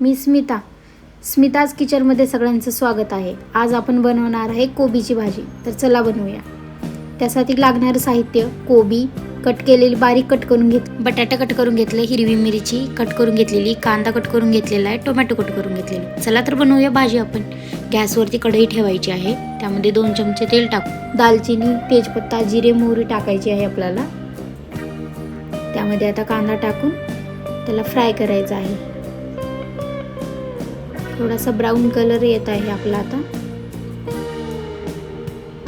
मी स्मिता. स्मिताज किचनमध्ये सगळ्यांचं स्वागत आहे. आज आपण बनवणार आहे कोबीची भाजी. तर चला बनवूया. त्यासाठी लागणारं साहित्य कोबी कट केलेली बारीक कट करून घेत बटाटा कट करून घेतले हिरवी मिरची कट करून घेतलेली कांदा कट करून घेतलेला आहे टोमॅटो कट करून घेतलेला. चला तर बनवूया भाजी आपण. गॅसवरती कढई ठेवायची आहे. त्यामध्ये दोन चमचे तेल टाकू. दालचिनी तेजपत्ता जिरे मोहरी टाकायची आहे आपल्याला. त्यामध्ये आता कांदा टाकून त्याला फ्राय करायचा आहे. थोडासा ब्राऊन कलर येत आहे आपला आता.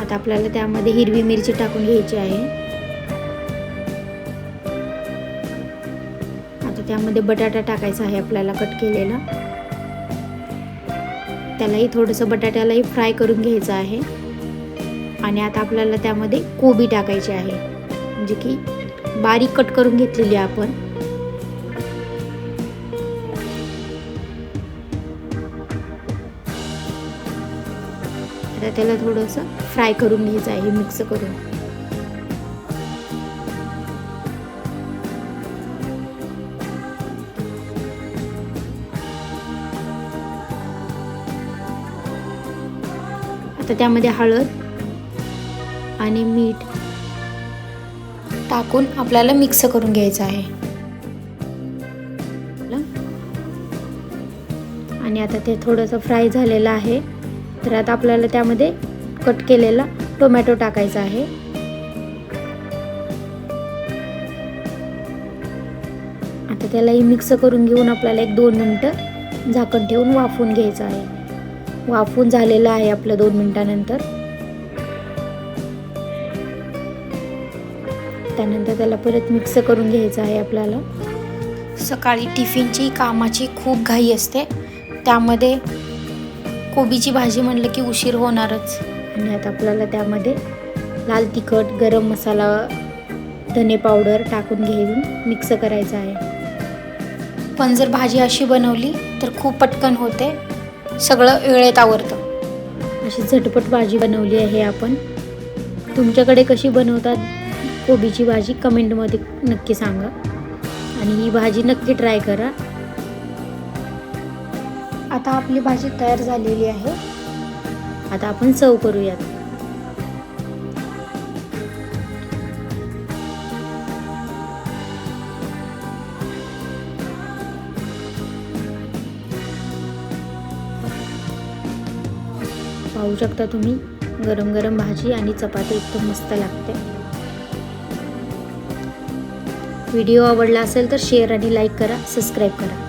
आता आपल्याला त्यामध्ये हिरवी मिरची टाकून घ्यायची आहे. आता त्यामध्ये बटाटा टाकायचा आहे आपल्याला कट केलेला. त्यालाही थोडंसं बटाट्यालाही फ्राय करून घ्यायचं आहे. आणि आता आपल्याला त्यामध्ये कोबी टाकायची आहे. म्हणजे की बारीक कट करून घेतलेली आहे आपण. आता त्याला थोडंसं फ्राय करून घ्यायचं आहे मिक्स करून. आता त्यामध्ये हळद आणि मीठ टाकून आपल्याला मिक्स करून घ्यायचं आहे. आणि आता ते थोडंसं फ्राय झालेलं आहे. तर आता आपल्याला त्यामध्ये कट केलेला टोमॅटो टाकायचा आहे. आता त्यालाही मिक्स करून घेऊन आपल्याला एक दोन मिनटं झाकण ठेवून वाफून घ्यायचं आहे. वाफून झालेलं आहे आपलं दोन मिनटानंतर. त्यानंतर त्याला परत मिक्स करून घ्यायचं आहे आपल्याला. सकाळी टिफिनची कामाची खूप घाई असते. त्यामध्ये कोबीची भाजी म्हणलं की उशीर होणारच. आणि आता आपल्याला त्यामध्ये लाल तिखट गरम मसाला धने पावडर टाकून घेऊन मिक्स करायचं आहे. पण जर भाजी अशी बनवली तर खूप पटकन होते. सगळं वेळेत आवरतं. अशी झटपट भाजी बनवली आहे आपण. तुमच्याकडे कशी बनवतात कोबीची भाजी? कमेंटमध्ये नक्की सांगा. आणि ही भाजी नक्की ट्राय करा. आता आपली भाजी तयार झालेली आहे. आता आपण चव करूयात. पाहू शकता तुम्ही गरम गरम भाजी आणि चपाती एकदम मस्त लागते. व्हिडिओ आवडला असेल तर शेअर आणि लाईक करा सबस्क्राईब करा.